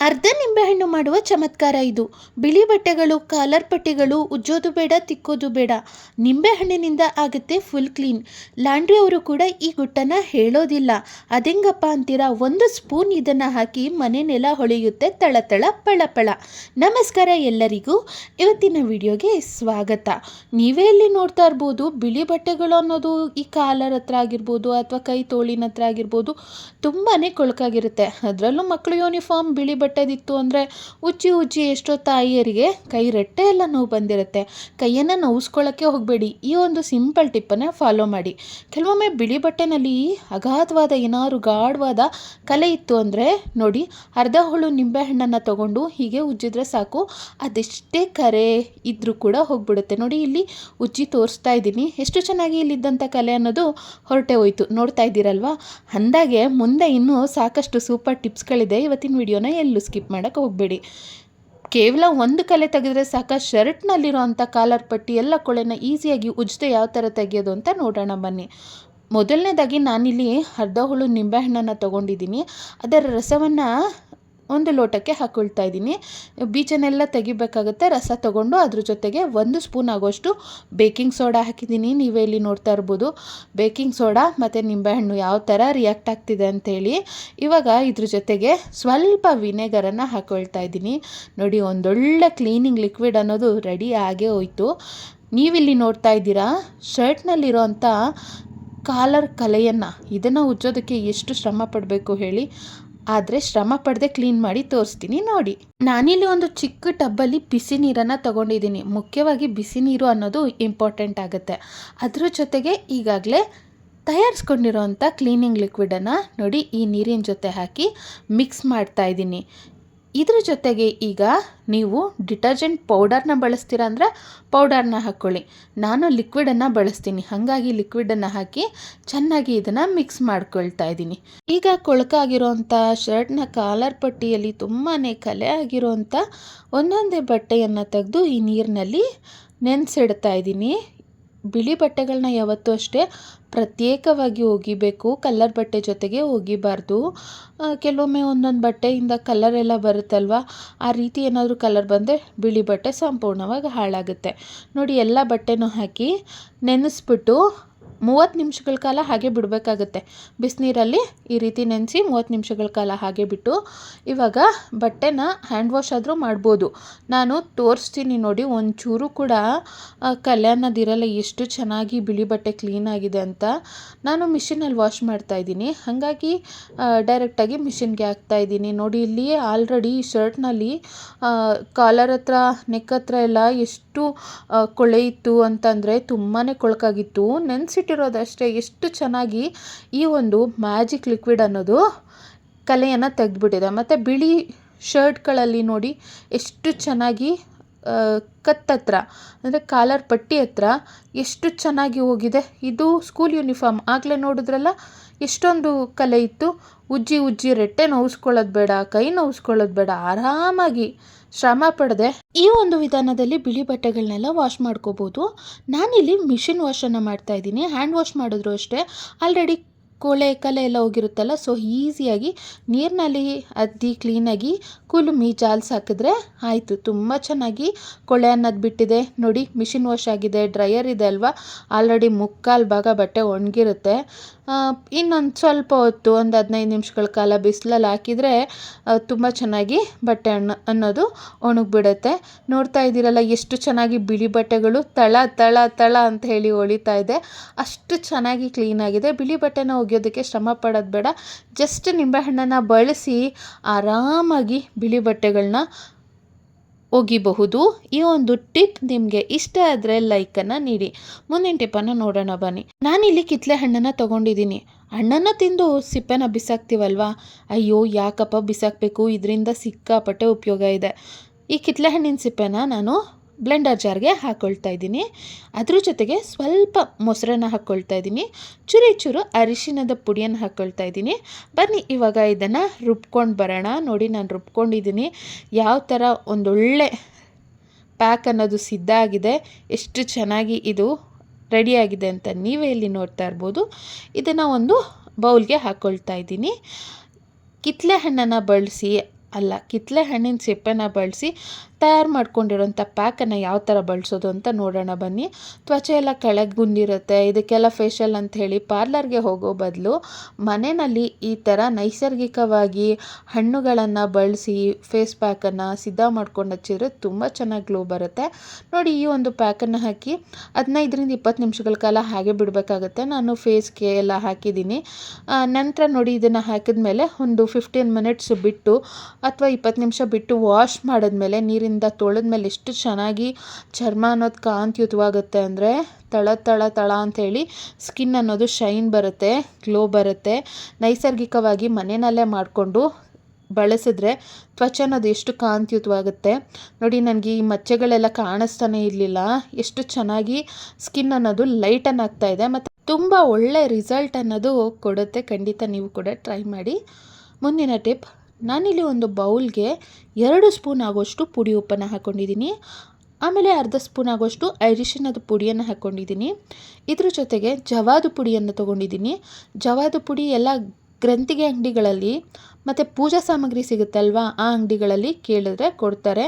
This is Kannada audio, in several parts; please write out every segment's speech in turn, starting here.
ಅರ್ಧ ನಿಂಬೆಹಣ್ಣು ಮಾಡುವ ಚಮತ್ಕಾರ ಇದು. ಬಿಳಿ ಬಟ್ಟೆಗಳು, ಕಾಲರ್ ಪಟ್ಟಿಗಳು, ಉಜ್ಜೋದು ಬೇಡ, ತಿಕ್ಕೋದು ಬೇಡ. ನಿಂಬೆಹಣ್ಣಿನಿಂದ ಆಗುತ್ತೆ ಫುಲ್ ಕ್ಲೀನ್ ಲಾಂಡ್ರಿ ಅವರು ಕೂಡ ಈ ಗುಟ್ಟನ್ನು ಹೇಳೋದಿಲ್ಲ. ಅದೆಂಗಪ್ಪ ಅಂತೀರಾ? ಒಂದು ಸ್ಪೂನ್ ಇದನ್ನು ಹಾಕಿ ಮನೆ ನೆಲ ಹೊಳೆಯುತ್ತೆ, ತಳತಳ, ಪಳಪಳ. ನಮಸ್ಕಾರ ಎಲ್ಲರಿಗೂ. ಇವತ್ತಿನ ವಿಡಿಯೋಗೆ ಸ್ವಾಗತ. ನೀವೇ ಇಲ್ಲಿ ನೋಡ್ತಾ ಇರ್ಬೋದು, ಬಿಳಿ ಬಟ್ಟೆಗಳು ಅನ್ನೋದು ಈ ಕಾಲರ್ ಹತ್ರ ಆಗಿರ್ಬೋದು ಅಥವಾ ಕೈ ತೋಳಿನ ಹತ್ರ ಆಗಿರ್ಬೋದು ತುಂಬಾ ಕೊಳಕಾಗಿರುತ್ತೆ. ಅದರಲ್ಲೂ ಮಕ್ಕಳು ಯೂನಿಫಾರ್ಮ್ ಬಿಳಿ ಬಟ್ಟೆದಿತ್ತು ಅಂದರೆ ಉಜ್ಜಿ ಉಜ್ಜಿ ಎಷ್ಟೋ ತಾಯಿಯರಿಗೆ ಕೈ ರೆಟ್ಟೆ ಎಲ್ಲ ನೋವು ಬಂದಿರುತ್ತೆ. ಕೈಯನ್ನು ನೋವಿಸ್ಕೊಳ್ಳೋಕ್ಕೆ ಹೋಗಬೇಡಿ. ಈ ಒಂದು ಸಿಂಪಲ್ ಟಿಪ್ಪನ್ನು ಫಾಲೋ ಮಾಡಿ. ಕೆಲವೊಮ್ಮೆ ಬಿಳಿ ಬಟ್ಟೆನಲ್ಲಿ ಅಗಾಧವಾದ ಏನಾದ್ರು ಗಾಢವಾದ ಕಲೆ ಇತ್ತು ಅಂದರೆ ನೋಡಿ, ಅರ್ಧ ಹುಳು ನಿಂಬೆಹಣ್ಣನ್ನು ತಗೊಂಡು ಹೀಗೆ ಉಜ್ಜಿದ್ರೆ ಸಾಕು. ಅದೆಷ್ಟೇ ಕರೆ ಇದ್ದರೂ ಕೂಡ ಹೋಗ್ಬಿಡುತ್ತೆ. ನೋಡಿ, ಇಲ್ಲಿ ಉಜ್ಜಿ ತೋರಿಸ್ತಾ ಇದ್ದೀನಿ. ಎಷ್ಟು ಚೆನ್ನಾಗಿ ಇಲ್ಲಿದ್ದಂಥ ಕಲೆ ಅನ್ನೋದು ಹೊರಟೆ ಹೋಯ್ತು. ನೋಡ್ತಾ ಇದ್ದೀರಲ್ವಾ? ಅಂದಾಗೆ ಮುಂದೆ ಇನ್ನೂ ಸಾಕಷ್ಟು ಸೂಪರ್ ಟಿಪ್ಸ್ಗಳಿದೆ ಇವತ್ತಿನ ವಿಡಿಯೋನ ಎಲ್ಲೂ. ಸ್ಕಿಪ್ ಮಾಡೋಕ್ಕೆ ಹೋಗಬೇಡಿ. ಕೇವಲ ಒಂದು ಕಲೆ ತೆಗೆದ್ರೆ ಸಾಕ, ಶರ್ಟ್ನಲ್ಲಿರೋವಂಥ ಕಾಲರ್ ಪಟ್ಟಿ ಎಲ್ಲ ಕೊಳೆನ ಈಸಿಯಾಗಿ ಉಜ್ಜದೆ ಯಾವ ಥರ ತೆಗೆಯೋದು ಅಂತ ನೋಡೋಣ ಬನ್ನಿ. ಮೊದಲನೇದಾಗಿ ನಾನಿಲ್ಲಿ ಅರ್ಧ ಹುಳು ನಿಂಬೆಹಣ್ಣನ್ನು ತೊಗೊಂಡಿದ್ದೀನಿ. ಅದರ ರಸವನ್ನು ಒಂದು ಲೋಟಕ್ಕೆ ಹಾಕ್ಕೊಳ್ತಾ ಇದ್ದೀನಿ. ಬೀಜನೆಲ್ಲ ತೆಗಿಬೇಕಾಗುತ್ತೆ. ರಸ ತೊಗೊಂಡು ಅದ್ರ ಜೊತೆಗೆ ಒಂದು ಸ್ಪೂನ್ ಆಗೋಷ್ಟು ಬೇಕಿಂಗ್ ಸೋಡಾ ಹಾಕಿದ್ದೀನಿ. ನೀವೇ ಇಲ್ಲಿ ನೋಡ್ತಾ ಇರ್ಬೋದು. ಬೇಕಿಂಗ್ ಸೋಡಾ ಮತ್ತು ನಿಂಬೆಹಣ್ಣು ಯಾವ ಥರ ರಿಯಾಕ್ಟ್ ಆಗ್ತಿದೆ ಅಂಥೇಳಿ ಇವಾಗ ಇದ್ರ ಜೊತೆಗೆ ಸ್ವಲ್ಪ ವಿನೆಗರನ್ನು ಹಾಕ್ಕೊಳ್ತಾ ಇದ್ದೀನಿ. ನೋಡಿ, ಒಂದೊಳ್ಳೆ ಕ್ಲೀನಿಂಗ್ ಲಿಕ್ವಿಡ್ ಅನ್ನೋದು ರೆಡಿ ಆಗೇ ಹೋಯ್ತು. ನೀವಿಲ್ಲಿ ನೋಡ್ತಾ ಇದ್ದೀರಾ ಶರ್ಟ್ನಲ್ಲಿರೋಂಥ ಕಾಲರ್ ಕಲೆಯನ್ನು, ಇದನ್ನು ಉಜ್ಜೋದಕ್ಕೆ ಎಷ್ಟು ಶ್ರಮ ಪಡಬೇಕು ಹೇಳಿ. ಆದರೆ ಶ್ರಮ ಪಡದೆ ಕ್ಲೀನ್ ಮಾಡಿ ತೋರಿಸ್ತೀನಿ ನೋಡಿ. ನಾನಿಲ್ಲಿ ಒಂದು ಚಿಕ್ಕ ಟಬ್ಬಲ್ಲಿ ಬಿಸಿ ನೀರನ್ನು ತಗೊಂಡಿದ್ದೀನಿ. ಮುಖ್ಯವಾಗಿ ಬಿಸಿ ನೀರು ಅನ್ನೋದು ಇಂಪಾರ್ಟೆಂಟ್ ಆಗುತ್ತೆ. ಅದ್ರ ಜೊತೆಗೆ ಈಗಾಗಲೇ ತಯಾರಿಸ್ಕೊಂಡಿರೋವಂಥ ಕ್ಲೀನಿಂಗ್ ಲಿಕ್ವಿಡನ್ನು ನೋಡಿ ಈ ನೀರಿನ ಜೊತೆ ಹಾಕಿ ಮಿಕ್ಸ್ ಮಾಡ್ತಾ ಇದ್ದೀನಿ. ಇದ್ರ ಜೊತೆಗೆ ಈಗ ನೀವು ಡಿಟರ್ಜೆಂಟ್ ಪೌಡರ್ನ ಬಳಸ್ತೀರ ಅಂದರೆ ಪೌಡರ್ನ ಹಾಕ್ಕೊಳ್ಳಿ ನಾನು ಲಿಕ್ವಿಡನ್ನು ಬಳಸ್ತೀನಿ. ಹಾಗಾಗಿ ಲಿಕ್ವಿಡನ್ನು ಹಾಕಿ ಚೆನ್ನಾಗಿ ಇದನ್ನು ಮಿಕ್ಸ್ ಮಾಡ್ಕೊಳ್ತಾ ಇದ್ದೀನಿ. ಈಗ ಕೊಳಕಾಗಿರೋಂಥ ಶರ್ಟ್ನ ಕಾಲರ್ ಪಟ್ಟಿಯಲ್ಲಿ ತುಂಬಾ ಕಲೆ ಆಗಿರೋಂಥ ಒಂದೊಂದೇ ಬಟ್ಟೆಯನ್ನು ತೆಗೆದು ಈ ನೀರಿನಲ್ಲಿ ನೆನೆಸಿಡ್ತಾ ಇದ್ದೀನಿ. ಬಿಳಿ ಬಟ್ಟೆಗಳನ್ನ ಯಾವತ್ತೂ ಅಷ್ಟೇ ಪ್ರತ್ಯೇಕವಾಗಿ ಒಗಿಬೇಕು ಕಲ್ಲರ್ ಬಟ್ಟೆ ಜೊತೆಗೆ ಒಗಿಬಾರ್ದು. ಕೆಲವೊಮ್ಮೆ ಒಂದೊಂದು ಬಟ್ಟೆಯಿಂದ ಕಲರ್ ಎಲ್ಲ ಬರುತ್ತಲ್ವ, ಆ ರೀತಿ ಏನಾದರೂ ಕಲರ್ ಬಂದರೆ ಬಿಳಿ ಬಟ್ಟೆ ಸಂಪೂರ್ಣವಾಗಿ ಹಾಳಾಗುತ್ತೆ. ನೋಡಿ, ಎಲ್ಲ ಬಟ್ಟೆನೂ ಹಾಕಿ ನೆನೆಸ್ಬಿಟ್ಟು ಮೂವತ್ತು ನಿಮಿಷಗಳ ಕಾಲ ಹಾಗೆ ಬಿಡಬೇಕಾಗತ್ತೆ. ಬಿಸಿನೀರಲ್ಲಿ ಈ ರೀತಿ ನೆನೆಸಿ ಮೂವತ್ತು ನಿಮಿಷಗಳ ಕಾಲ ಹಾಗೆ ಬಿಟ್ಟು ಇವಾಗ ಬಟ್ಟೆನ ಹ್ಯಾಂಡ್ ವಾಶ್ ಆದರೂ ಮಾಡ್ಬೋದು. ನಾನು ತೋರಿಸ್ತೀನಿ ನೋಡಿ, ಒಂಚೂರು ಕೂಡ ಕಲೆ ಅನ್ನೋದಿರಲ್ಲ ಎಷ್ಟು ಚೆನ್ನಾಗಿ ಬಿಳಿ ಬಟ್ಟೆ ಕ್ಲೀನ್ ಆಗಿದೆ ಅಂತ ನಾನು ಮಿಷಿನಲ್ಲಿ ವಾಶ್ ಮಾಡ್ತಾ ಇದ್ದೀನಿ. ಹಾಗಾಗಿ ಡೈರೆಕ್ಟಾಗಿ ಮಿಷಿನ್ಗೆ ಹಾಕ್ತಾ ಇದ್ದೀನಿ. ನೋಡಿ ಇಲ್ಲಿ ಆಲ್ರೆಡಿ ಈ ಶರ್ಟ್ನಲ್ಲಿ ಕಾಲರ್ ಹತ್ರ ನೆಕ್ ಹತ್ರ ಎಲ್ಲ ಎಷ್ಟು ಕೊಳೆಯಿತ್ತು ಅಂತಂದರೆ ತುಂಬಾ ಕೊಳಕಾಗಿತ್ತು. ನೆನೆಸಿ ಇಟ್ಟಿರೋದಷ್ಟೇ, ಎಷ್ಟು ಚೆನ್ನಾಗಿ ಈ ಒಂದು ಮ್ಯಾಜಿಕ್ ಲಿಕ್ವಿಡ್ ಅನ್ನೋದು ಕಲೆಯನ್ನು ತೆಗೆದುಬಿಟ್ಟಿದೆ. ಮತ್ತು ಬಿಳಿ ಶರ್ಟ್ಗಳಲ್ಲಿ ನೋಡಿ ಎಷ್ಟು ಚೆನ್ನಾಗಿ ಕತ್ತತ್ರ ಅಂದರೆ ಕಾಲರ್ ಪಟ್ಟಿ ಹತ್ರ ಎಷ್ಟು ಚೆನ್ನಾಗಿ ಹೋಗಿದೆ. ಇದು ಸ್ಕೂಲ್ ಯೂನಿಫಾರ್ಮ್, ಆಗಲೇ ನೋಡಿದ್ರಲ್ಲ? ಎಷ್ಟೊಂದು ಕಲೆ ಇತ್ತು. ಉಜ್ಜಿ ಉಜ್ಜಿ ರೆಟ್ಟೆ ನೋವಿಸ್ಕೊಳ್ಳೋದು ಬೇಡ, ಕೈ ನೋವಿಸ್ಕೊಳ್ಳೋದು ಬೇಡ, ಆರಾಮಾಗಿ ಶ್ರಮ ಪಡದೆ ಈ ಒಂದು ವಿಧಾನದಲ್ಲಿ ಬಿಳಿ ಬಟ್ಟೆಗಳನ್ನೆಲ್ಲ ವಾಶ್ ಮಾಡ್ಕೋಬೋದು. ನಾನಿಲ್ಲಿ ಮಿಷಿನ್ ವಾಶನ್ನು ಮಾಡ್ತಾ ಇದ್ದೀನಿ. ಹ್ಯಾಂಡ್ ವಾಶ್ ಮಾಡಿದ್ರು ಅಷ್ಟೇ. ಆಲ್ರೆಡಿ ಕೊಳೆ ಕಲೆ ಎಲ್ಲ ಹೋಗಿರುತ್ತಲ್ಲ ಸೊ ಈಸಿಯಾಗಿ ನೀರಿನಲ್ಲಿ ಅದ್ದಿ ಕ್ಲೀನಾಗಿ ಕುಲುಮಿ ಜಾಲ್ಸ್ ಹಾಕಿದ್ರೆ ಆಯಿತು. ತುಂಬ ಚೆನ್ನಾಗಿ ಕೊಳೆ ಅನ್ನೋದು ಬಿಟ್ಟಿದೆ. ನೋಡಿ ಮಿಷಿನ್ ವಾಶ್ ಆಗಿದೆ ಡ್ರೈಯರ್ ಇದೆ ಅಲ್ವಾ? ಆಲ್ರೆಡಿ ಮುಕ್ಕಾಲು ಭಾಗ ಬಟ್ಟೆ ಒಣಗಿರುತ್ತೆ. ಇನ್ನೊಂದು ಸ್ವಲ್ಪ ಹೊತ್ತು, ಒಂದು ಹದಿನೈದು ನಿಮಿಷಗಳ ಕಾಲ ಬಿಸಿಲಲ್ಲಿ ಹಾಕಿದರೆ ತುಂಬ ಚೆನ್ನಾಗಿ ಬಟ್ಟೆ ಅಣ್ಣ, ಅನ್ನೋದು ಒಣಗಿಬಿಡತ್ತೆ. ನೋಡ್ತಾ ಇದ್ದೀರಲ್ಲ, ಎಷ್ಟು ಚೆನ್ನಾಗಿ ಬಿಳಿ ಬಟ್ಟೆಗಳು ತಳ ತಳ ತಳ ಅಂತ ಹೇಳಿ ಹೊಳಿತಾ ಇದೆ. ಅಷ್ಟು ಚೆನ್ನಾಗಿ ಕ್ಲೀನಾಗಿದೆ ಬಿಳಿ ಬಟ್ಟೆನ ಒಗೆಯೋದಕ್ಕೆ ಶ್ರಮ ಪಡೋದು ಬೇಡ. ಜಸ್ಟ್ ನಿಂಬೆಹಣ್ಣನ್ನು ಬಳಸಿ ಆರಾಮಾಗಿ ಬಿಳಿ ಬಟ್ಟೆಗಳನ್ನ ಒಗಿಬಹುದು ಈ ಒಂದು ಟಿಪ್ ನಿಮಗೆ ಇಷ್ಟ ಆದರೆ ಲೈಕನ್ನು ನೀಡಿ. ಮುಂದಿನ ಟಿಪ್ಪನ್ನು ನೋಡೋಣ ಬನ್ನಿ. ನಾನಿಲ್ಲಿ ಕಿತ್ಲೆ ಹಣ್ಣನ್ನು ತಗೊಂಡಿದ್ದೀನಿ. ಹಣ್ಣನ್ನು ತಿಂದು ಸಿಪ್ಪೆನ ಬಿಸಾಕ್ತೀವಲ್ವಾ? ಅಯ್ಯೋ, ಯಾಕಪ್ಪ ಬಿಸಾಕಬೇಕು? ಇದರಿಂದ ಸಿಕ್ಕಾಪಟ್ಟೆ ಉಪಯೋಗ ಇದೆ. ಈ ಕಿತ್ಲೆ ಹಣ್ಣಿನ ಸಿಪ್ಪೆನ ನಾನು ಬ್ಲೆಂಡರ್ ಜಾರ್ಗೆ ಹಾಕ್ಕೊಳ್ತಾ ಇದ್ದೀನಿ. ಅದ್ರ ಜೊತೆಗೆ ಸ್ವಲ್ಪ ಮೊಸರನ್ನ ಹಾಕ್ಕೊಳ್ತಾ ಇದ್ದೀನಿ. ಚೂರಿ ಚೂರು ಅರಿಶಿನದ ಪುಡಿಯನ್ನು ಹಾಕ್ಕೊಳ್ತಾ ಇದ್ದೀನಿ. ಬನ್ನಿ, ಇವಾಗ ಇದನ್ನು ರುಬ್ಕೊಂಡು ಬರೋಣ. ನೋಡಿ, ನಾನು ರುಬ್ಕೊಂಡಿದ್ದೀನಿ. ಯಾವ ಥರ ಒಂದೊಳ್ಳೆ ಪ್ಯಾಕ್ ಅನ್ನೋದು ಸಿದ್ಧ ಆಗಿದೆ. ಎಷ್ಟು ಚೆನ್ನಾಗಿ ಇದು ರೆಡಿಯಾಗಿದೆ ಅಂತ ನೀವೇ ಇಲ್ಲಿ ನೋಡ್ತಾ ಇರ್ಬೋದು. ಇದನ್ನು ಒಂದು ಬೌಲ್ಗೆ ಹಾಕ್ಕೊಳ್ತಾ ಇದ್ದೀನಿ. ಕಿತ್ಲೆ ಹಣ್ಣನ್ನು ಬಳಸಿ, ಅಲ್ಲ ಕಿತ್ತಲೆ ಹಣ್ಣಿನ ಸಿಪ್ಪೆನ ಬಳಸಿ ತಯಾರು ಮಾಡ್ಕೊಂಡಿರೋಂಥ ಪ್ಯಾಕನ್ನು ಯಾವ ಥರ ಬಳಸೋದು ಅಂತ ನೋಡೋಣ ಬನ್ನಿ. ತ್ವಚೆ ಎಲ್ಲ ಕೆಳಗುಂದಿರುತ್ತೆ ಇದಕ್ಕೆಲ್ಲ ಫೇಶಿಯಲ್ ಅಂತ ಹೇಳಿ ಪಾರ್ಲರ್ಗೆ ಹೋಗೋ ಬದಲು ಮನೆಯಲ್ಲಿ ಈ ಥರ ನೈಸರ್ಗಿಕವಾಗಿ ಹಣ್ಣುಗಳನ್ನು ಬಳಸಿ ಫೇಸ್ ಪ್ಯಾಕನ್ನು ಸಿದ್ಧ ಮಾಡ್ಕೊಂಡು ಹಚ್ಚಿದ್ರೆ ತುಂಬ ಚೆನ್ನಾಗಿ ಗ್ಲೋ ಬರುತ್ತೆ. ನೋಡಿ ಈ ಒಂದು ಪ್ಯಾಕನ್ನು ಹಾಕಿ ಹದಿನೈದರಿಂದ ಇಪ್ಪತ್ತು ನಿಮಿಷಗಳ ಕಾಲ ಹಾಗೆ ಬಿಡಬೇಕಾಗುತ್ತೆ. ನಾನು ಫೇಸ್ಗೆ ಎಲ್ಲ ಹಾಕಿದ್ದೀನಿ. ನಂತರ ನೋಡಿ ಇದನ್ನು ಹಾಕಿದ್ಮೇಲೆ ಒಂದು ಫಿಫ್ಟೀನ್ ಮಿನಿಟ್ಸ್ ಬಿಟ್ಟು ಅಥವಾ ಇಪ್ಪತ್ತು ನಿಮಿಷ ಬಿಟ್ಟು ವಾಶ್ ಮಾಡಿದ್ಮೇಲೆ ನೀರಿಂದ ತೊಳೆದ್ಮೇಲೆ ಎಷ್ಟು ಚೆನ್ನಾಗಿ ಚರ್ಮ ಅನ್ನೋದು ಕಾಂತಿಯುತವಾಗುತ್ತೆ ಅಂದರೆ ತಳ ತಳ ತಳ ಅಂಥೇಳಿ ಸ್ಕಿನ್ ಅನ್ನೋದು ಶೈನ್ ಬರುತ್ತೆ ಗ್ಲೋ ಬರುತ್ತೆ. ನೈಸರ್ಗಿಕವಾಗಿ ಮನೆಯಲ್ಲೇ ಮಾಡಿಕೊಂಡು ಬಳಸಿದ್ರೆ ತ್ವಚೆ ಅನ್ನೋದು ಎಷ್ಟು ಕಾಂತಿಯುತವಾಗುತ್ತೆ ನೋಡಿ, ನನಗೆ ಈ ಮಚ್ಚೆಗಳೆಲ್ಲ ಕಾಣಿಸ್ತಾನೆ ಇರಲಿಲ್ಲ. ಎಷ್ಟು ಚೆನ್ನಾಗಿ ಸ್ಕಿನ್ ಅನ್ನೋದು ಲೈಟನ್ ಆಗ್ತಾ ಇದೆ. ಮತ್ತು ತುಂಬ ಒಳ್ಳೆ ರಿಸಲ್ಟ್ ಅನ್ನೋದು ಕೊಡುತ್ತೆ. ಖಂಡಿತ ನೀವು ಕೂಡ ಟ್ರೈ ಮಾಡಿ. ಮುಂದಿನ ಟಿಪ್ ನಾನಿಲ್ಲಿ ಒಂದು ಬೌಲ್ಗೆ ಎರಡು ಸ್ಪೂನ್ ಆಗೋಷ್ಟು ಪುಡಿ ಉಪ್ಪನ್ನು ಹಾಕ್ಕೊಂಡಿದ್ದೀನಿ ಆಮೇಲೆ ಅರ್ಧ ಸ್ಪೂನ್ ಆಗೋಷ್ಟು ಐರಿಶಿನದ ಪುಡಿಯನ್ನು ಹಾಕ್ಕೊಂಡಿದ್ದೀನಿ ಇದ್ರ ಜೊತೆಗೆ ಜವಾದು ಪುಡಿಯನ್ನು ತೊಗೊಂಡಿದ್ದೀನಿ. ಜವಾದು ಪುಡಿ ಎಲ್ಲ ಗ್ರಂಥಿಗೆ ಅಂಗಡಿಗಳಲ್ಲಿ ಮತ್ತು ಪೂಜಾ ಸಾಮಗ್ರಿ ಸಿಗುತ್ತಲ್ವಾ, ಆ ಅಂಗಡಿಗಳಲ್ಲಿ ಕೇಳಿದ್ರೆ ಕೊಡ್ತಾರೆ.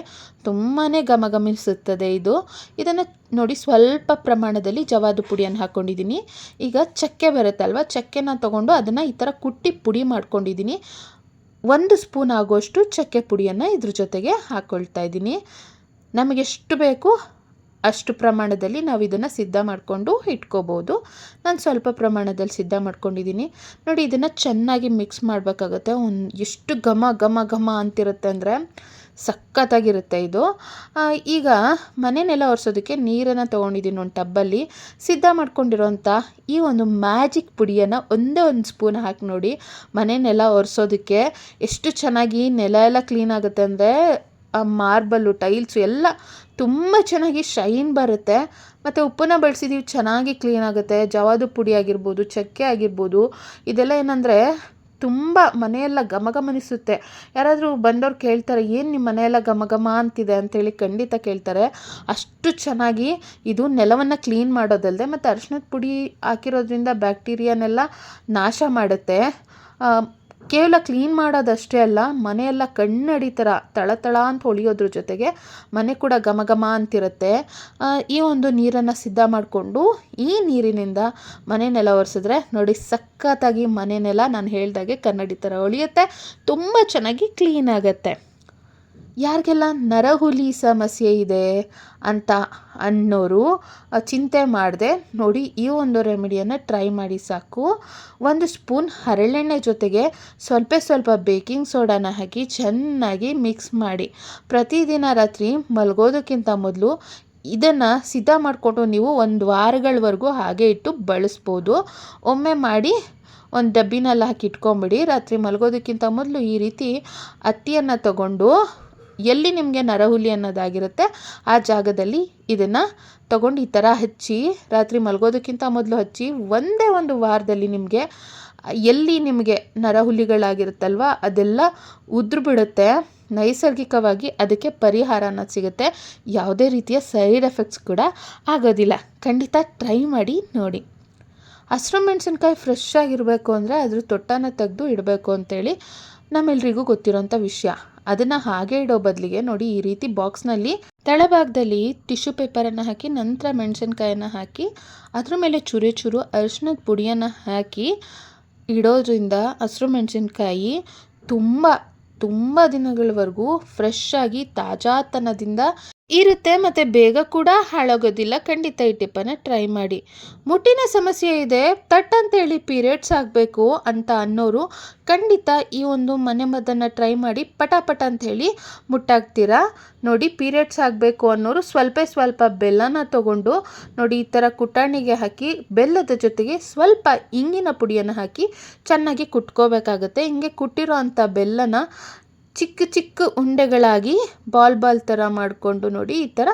ತುಂಬಾ ಘಮ ಘಮಿಸುತ್ತದೆ ಇದು. ಇದನ್ನು ನೋಡಿ ಸ್ವಲ್ಪ ಪ್ರಮಾಣದಲ್ಲಿ ಜವಾದು ಪುಡಿಯನ್ನು ಹಾಕ್ಕೊಂಡಿದ್ದೀನಿ ಈಗ ಚಕ್ಕೆ ಬರುತ್ತಲ್ವ, ಚಕ್ಕೆನ ತೊಗೊಂಡು ಅದನ್ನು ಈ ಥರ ಕುಟ್ಟಿ ಪುಡಿ ಮಾಡ್ಕೊಂಡಿದ್ದೀನಿ. ಒಂದು ಸ್ಪೂನ್ ಆಗೋಷ್ಟು ಚಕ್ಕೆ ಪುಡಿಯನ್ನು ಇದ್ರ ಜೊತೆಗೆ ಹಾಕ್ಕೊಳ್ತಾ ಇದ್ದೀನಿ. ನಮಗೆಷ್ಟು ಬೇಕು ಅಷ್ಟು ಪ್ರಮಾಣದಲ್ಲಿ ನಾವು ಇದನ್ನು ಸಿದ್ಧ ಮಾಡಿಕೊಂಡು ಇಟ್ಕೋಬೋದು. ನಾನು ಸ್ವಲ್ಪ ಪ್ರಮಾಣದಲ್ಲಿ ಸಿದ್ಧ ಮಾಡ್ಕೊಂಡಿದ್ದೀನಿ. ನೋಡಿ, ಇದನ್ನು ಚೆನ್ನಾಗಿ ಮಿಕ್ಸ್ ಮಾಡಬೇಕಾಗತ್ತೆ. ಒಂದು ಎಷ್ಟು ಘಮ ಘಮ ಘಮ ಅಂತಿರುತ್ತೆ ಅಂದರೆ ಸಖತ್ತಾಗಿರುತ್ತೆ ಇದು. ಈಗ ಮನೆಯನ್ನೆಲ್ಲ ಒರೆಸೋದಕ್ಕೆ ನೀರನ್ನು ತೊಗೊಂಡಿದ್ದೀನಿ ಒಂದು ಟಬ್ಬಲ್ಲಿ. ಸಿದ್ಧ ಮಾಡ್ಕೊಂಡಿರೋಂಥ ಈ ಒಂದು ಮ್ಯಾಜಿಕ್ ಪುಡಿಯನ್ನು ಒಂದೇ ಒಂದು ಸ್ಪೂನ್ ಹಾಕಿ ನೋಡಿ ಮನೆಯನ್ನೆಲ್ಲ ಒರೆಸೋದಕ್ಕೆ ಎಷ್ಟು ಚೆನ್ನಾಗಿ ನೆಲ ಎಲ್ಲ ಕ್ಲೀನ್ ಆಗುತ್ತೆ ಅಂದರೆ ಮಾರ್ಬಲ್ಲು, ಟೈಲ್ಸು ಎಲ್ಲ ತುಂಬ ಚೆನ್ನಾಗಿ ಶೈನ್ ಬರುತ್ತೆ. ಮತ್ತು ಉಪ್ಪನ್ನ ಬಳಸಿದೀವಿ ಚೆನ್ನಾಗಿ ಕ್ಲೀನ್ ಆಗುತ್ತೆ. ಜವಾದು ಪುಡಿ ಆಗಿರ್ಬೋದು, ಚಕ್ಕೆ ಆಗಿರ್ಬೋದು. ಇದೆಲ್ಲ ಏನಂದರೆ ತುಂಬ ಮನೆಯೆಲ್ಲ ಘಮ ಘಮನಿಸುತ್ತೆ ಯಾರಾದರೂ ಬಂದವ್ರು ಕೇಳ್ತಾರೆ, ಏನು ನಿಮ್ಮ ಮನೆಯೆಲ್ಲ ಘಮ ಘಮ ಅಂತಿದೆ ಅಂತೇಳಿ ಖಂಡಿತ ಕೇಳ್ತಾರೆ. ಅಷ್ಟು ಚೆನ್ನಾಗಿ ಇದು ನೆಲವನ್ನು ಕ್ಲೀನ್ ಮಾಡೋದಲ್ಲದೆ ಮತ್ತು ಅರ್ಶಿಣದ ಪುಡಿ ಹಾಕಿರೋದ್ರಿಂದ ಬ್ಯಾಕ್ಟೀರಿಯಾನೆಲ್ಲ ನಾಶ ಮಾಡುತ್ತೆ. ಕೇವಲ ಕ್ಲೀನ್ ಮಾಡೋದಷ್ಟೇ ಅಲ್ಲ, ಮನೆಯೆಲ್ಲ ಕಣ್ಣಡಿ ಥರ ತಳತಳ ಅಂತ ಹೊಳಿಯೋದ್ರ ಜೊತೆಗೆ ಮನೆ ಕೂಡ ಘಮ ಘಮ ಅಂತಿರುತ್ತೆ ಈ ಒಂದು ನೀರನ್ನು ಸಿದ್ಧ ಮಾಡಿಕೊಂಡು ಈ ನೀರಿನಿಂದ ಮನೆನೆಲ್ಲ ಒರೆಸಿದ್ರೆ ನೋಡಿ ಸಖತ್ತಾಗಿ ಮನೆನೆಲ್ಲ ನಾನು ಹೇಳ್ದಾಗೆ ಕನ್ನಡಿ ಥರ ಹೊಳಿಯುತ್ತೆ ತುಂಬ ಚೆನ್ನಾಗಿ ಕ್ಲೀನ್ ಆಗುತ್ತೆ. ಯಾರಿಗೆಲ್ಲ ನರಹುಲಿ ಸಮಸ್ಯೆ ಇದೆ ಅಂತ ಅನ್ನೋರು ಚಿಂತೆ ಮಾಡದೆ ನೋಡಿ ಈ ಒಂದು ರೆಮಿಡಿಯನ್ನು ಟ್ರೈ ಮಾಡಿ ಸಾಕು. ಒಂದು ಸ್ಪೂನ್ ಹರಳೆಣ್ಣೆ ಜೊತೆಗೆ ಸ್ವಲ್ಪ ಸ್ವಲ್ಪ ಬೇಕಿಂಗ್ ಸೋಡಾನ ಹಾಕಿ ಚೆನ್ನಾಗಿ ಮಿಕ್ಸ್ ಮಾಡಿ ಪ್ರತಿದಿನ ರಾತ್ರಿ ಮಲಗೋದಕ್ಕಿಂತ ಮೊದಲು ಇದನ್ನು ಸಿದ್ಧ ಮಾಡಿಕೊಟ್ಟು ನೀವು ಒಂದು ವಾರಗಳವರೆಗೂ ಹಾಗೆ ಇಟ್ಟು ಬಳಸ್ಬೋದು. ಒಮ್ಮೆ ಮಾಡಿ ಒಂದು ಡಬ್ಬಿನಲ್ಲಿ ಹಾಕಿ ಇಟ್ಕೊಂಬಿಡಿ. ರಾತ್ರಿ ಮಲಗೋದಕ್ಕಿಂತ ಮೊದಲು ಈ ರೀತಿ ಹತ್ತಿಯನ್ನು ತಗೊಂಡು ಎಲ್ಲಿ ನಿಮಗೆ ನರಹುಲಿ ಅನ್ನೋದಾಗಿರುತ್ತೆ, ಆ ಜಾಗದಲ್ಲಿ ಇದನ್ನು ತಗೊಂಡು ಈ ಥರ ಹಚ್ಚಿ, ರಾತ್ರಿ ಮಲಗೋದಕ್ಕಿಂತ ಮೊದಲು ಹಚ್ಚಿ, ಒಂದೇ ಒಂದು ವಾರದಲ್ಲಿ ನಿಮಗೆ, ಎಲ್ಲಿ ನಿಮಗೆ ನರಹುಲಿಗಳಾಗಿರುತ್ತಲ್ವ, ಅದೆಲ್ಲ ಉದುರು ಬಿಡುತ್ತೆ ನೈಸರ್ಗಿಕವಾಗಿ ಅದಕ್ಕೆ ಪರಿಹಾರ ಅನ್ನೋದು ಸಿಗುತ್ತೆ. ಯಾವುದೇ ರೀತಿಯ ಸೈಡ್ ಎಫೆಕ್ಟ್ಸ್ ಕೂಡ ಆಗೋದಿಲ್ಲ. ಖಂಡಿತ ಟ್ರೈ ಮಾಡಿ ನೋಡಿ. ಹಸಿರು ಮೆಣಸಿನ್ಕಾಯಿ ಫ್ರೆಶ್ ಆಗಿರಬೇಕು ಅಂದರೆ ಅದ್ರ ತೊಟ್ಟನ ತೆಗೆದು ಇಡಬೇಕು ಅಂತೇಳಿ ನಮ್ಮೆಲ್ರಿಗೂ ಗೊತ್ತಿರೋಂಥ ವಿಷಯ. ಅದನ್ನು ಹಾಗೆ ಇಡೋ ಬದಲಿಗೆ ನೋಡಿ ಈ ರೀತಿ ಬಾಕ್ಸ್ನಲ್ಲಿ ತಳಭಾಗದಲ್ಲಿ ಟಿಶ್ಯೂ ಪೇಪರನ್ನು ಹಾಕಿ, ನಂತರ ಮೆಣಸಿನ್ಕಾಯನ್ನು ಹಾಕಿ, ಅದ್ರ ಮೇಲೆ ಚೂರು ಚೂರು ಅರಿಶಿನದ ಪುಡಿಯನ್ನು ಹಾಕಿ ಇಡೋದ್ರಿಂದ ಹಸಿರು ಮೆಣಸಿನ್ಕಾಯಿ ತುಂಬ ತುಂಬ ದಿನಗಳವರೆಗೂ ಫ್ರೆಶ್ ಆಗಿ ತಾಜಾತನದಿಂದ ಇರುತ್ತೆ ಮತ್ತು ಬೇಗ ಕೂಡ ಹಾಳಾಗೋದಿಲ್ಲ. ಖಂಡಿತ ಈ ಟಿಪ್ಪನ್ನು ಟ್ರೈ ಮಾಡಿ. ಮುಟ್ಟಿನ ಸಮಸ್ಯೆ ಇದೆ. ತಟ್ ಅಂತೇಳಿ ಪೀರಿಯಡ್ಸ್ ಆಗಬೇಕು ಅಂತ ಅನ್ನೋರು ಖಂಡಿತ ಈ ಒಂದು ಮನೆ ಮದ್ದನ್ನು ಟ್ರೈ ಮಾಡಿ ಪಟಾಪಟ ಪಟ ಅಂಥೇಳಿ ಮುಟ್ಟಾಗ್ತೀರಾ ನೋಡಿ ಪೀರಿಯಡ್ಸ್ ಆಗಬೇಕು ಅನ್ನೋರು ಸ್ವಲ್ಪ ಸ್ವಲ್ಪ ಬೆಲ್ಲನ ತಗೊಂಡು ನೋಡಿ ಈ ಥರ ಕುಟಾಣಿಗೆ ಹಾಕಿ ಬೆಲ್ಲದ ಜೊತೆಗೆ ಸ್ವಲ್ಪ ಇಂಗಿನ ಪುಡಿಯನ್ನು ಹಾಕಿ ಚೆನ್ನಾಗಿ ಕುಟ್ಕೋಬೇಕಾಗತ್ತೆ. ಹಿಂಗೆ ಕುಟ್ಟಿರೋ ಅಂಥ ಬೆಲ್ಲನ ಚಿಕ್ಕ ಚಿಕ್ಕ ಉಂಡೆಗಳಾಗಿ ಬಾಲ್ ಬಾಲ್ ಥರ ಮಾಡಿಕೊಂಡು ನೋಡಿ ಈ ಥರ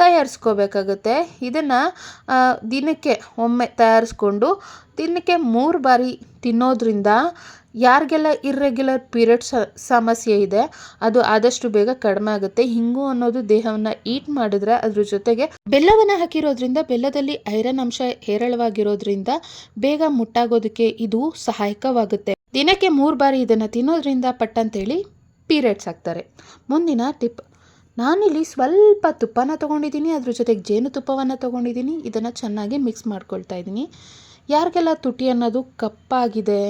ತಯಾರಿಸ್ಕೋಬೇಕಾಗುತ್ತೆ. ಇದನ್ನು ದಿನಕ್ಕೆ ಒಮ್ಮೆ ತಯಾರಿಸ್ಕೊಂಡು ದಿನಕ್ಕೆ ಮೂರು ಬಾರಿ ತಿನ್ನೋದ್ರಿಂದ ಯಾರಿಗೆಲ್ಲ ಇರ್ರೆಗ್ಯುಲರ್ ಪೀರಿಯಡ್ಸ್ ಸಮಸ್ಯೆ ಇದೆ, ಅದು ಆದಷ್ಟು ಬೇಗ ಕಡಿಮೆ ಆಗುತ್ತೆ. ಹಿಂಗು ಅನ್ನೋದು ದೇಹವನ್ನು ಈಟ್ ಮಾಡಿದ್ರೆ ಅದ್ರ ಜೊತೆಗೆ ಬೆಲ್ಲವನ್ನು ಹಾಕಿರೋದ್ರಿಂದ, ಬೆಲ್ಲದಲ್ಲಿ ಐರನ್ ಅಂಶ ಹೇರಳವಾಗಿರೋದ್ರಿಂದ ಬೇಗ ಮುಟ್ಟಾಗೋದಕ್ಕೆ ಇದು ಸಹಾಯಕವಾಗುತ್ತೆ. ದಿನಕ್ಕೆ ಮೂರು ಬಾರಿ ಇದನ್ನು ತಿನ್ನೋದ್ರಿಂದ ಪಟ್ಟಂತೇಳಿ ಪೀರಿಯಡ್ಸ್ ಆಗ್ತಾರೆ. ಮುಂದಿನ ಟಿಪ್. ನಾನಿಲ್ಲಿ ಸ್ವಲ್ಪ ತುಪ್ಪನ ತೊಗೊಂಡಿದ್ದೀನಿ, ಅದ್ರ ಜೊತೆಗೆ ಜೇನುತುಪ್ಪವನ್ನು ತೊಗೊಂಡಿದ್ದೀನಿ. ಇದನ್ನು ಚೆನ್ನಾಗಿ ಮಿಕ್ಸ್ ಮಾಡ್ಕೊಳ್ತಾ ಇದ್ದೀನಿ. ಯಾರಿಗೆಲ್ಲ ತುಟಿ ಅನ್ನೋದು ಕಪ್ಪಾಗಿದೆ,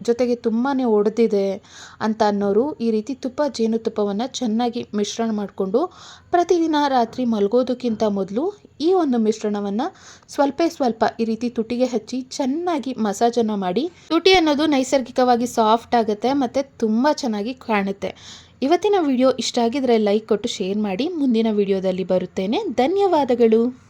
ಜೊತೆಗೆ ತುಂಬಾ ಒಡೆದಿದೆ ಅಂತ ಅನ್ನೋರು ಈ ರೀತಿ ತುಪ್ಪ ಜೇನುತುಪ್ಪವನ್ನು ಚೆನ್ನಾಗಿ ಮಿಶ್ರಣ ಮಾಡಿಕೊಂಡು ಪ್ರತಿದಿನ ರಾತ್ರಿ ಮಲಗೋದಕ್ಕಿಂತ ಮೊದಲು ಈ ಒಂದು ಮಿಶ್ರಣವನ್ನು ಸ್ವಲ್ಪ ಸ್ವಲ್ಪ ಈ ರೀತಿ ತುಟಿಗೆ ಹಚ್ಚಿ ಚೆನ್ನಾಗಿ ಮಸಾಜನ್ನು ಮಾಡಿ. ತುಟಿ ಅನ್ನೋದು ನೈಸರ್ಗಿಕವಾಗಿ ಸಾಫ್ಟ್ ಆಗುತ್ತೆ ಮತ್ತು ತುಂಬ ಚೆನ್ನಾಗಿ ಕಾಣುತ್ತೆ. ಇವತ್ತಿನ ವಿಡಿಯೋ ಇಷ್ಟ ಆಗಿದ್ರೆ ಲೈಕ್ ಕೊಟ್ಟು ಶೇರ್ ಮಾಡಿ. ಮುಂದಿನ ವಿಡಿಯೋದಲ್ಲಿ ಬರುತ್ತೇನೆ. ಧನ್ಯವಾದಗಳು.